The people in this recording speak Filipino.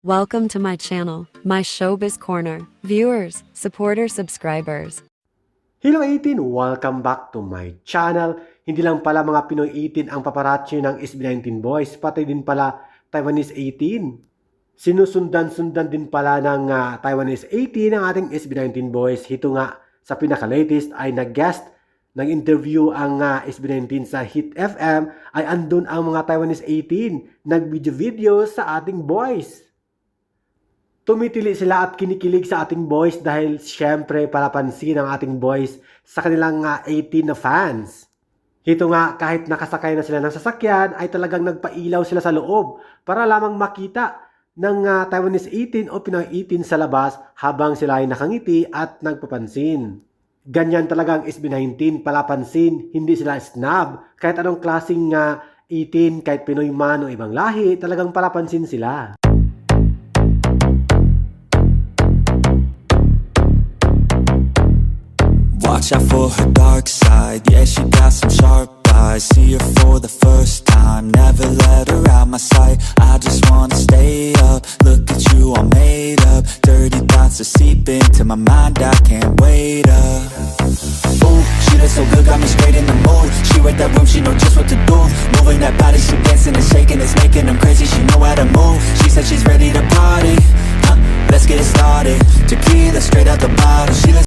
Welcome to my channel, my showbiz corner. Viewers, supporters, subscribers. Hello 18! Welcome back to my channel. Hindi lang pala mga Pinoy 18 ang paparazzi ng SB19 Boys, pati din pala Taiwanese 18. Sinusundan-sundan din pala ng ah, Taiwanese 18 ang ating SB19 Boys. Ito nga sa pinaka-latest ay nag-guest nag-interview ang ah, SB19 sa Hit FM ay andun ang mga Taiwanese 18 nag-video-video sa ating boys. Tumitili sila at kinikilig sa ating boys dahil syempre palapansin ang ating boys sa kanilang ah, 18 na fans. Ito nga kahit nakasakay na sila ng sasakyan ay talagang nagpailaw sila sa loob para lamang makita ng ah, Taiwanese 18 o Pinoy 18 sa labas habang sila ay nakangiti at nagpapansin. Ganyan talaga ang SB19, palapansin, hindi sila snob. Kahit anong klaseng ah, 18, kahit Pinoy man o ibang lahi, talagang palapansin sila. Watch out for her dark side. Yeah, she got some sharp eyes. See her for the first time. Never let her out my sight. I just wanna stay up. Look at you all made up. Dirty thoughts are seeping to my mind. I can't wait up. Ooh, she looks so good. Got me straight in the mood. She read that room She know just what to do. Moving that body She dancing and shaking. It's making them crazy. She know how to move. She said she's ready to party. Huh, Let's get it started. Tequila straight out the bottle. She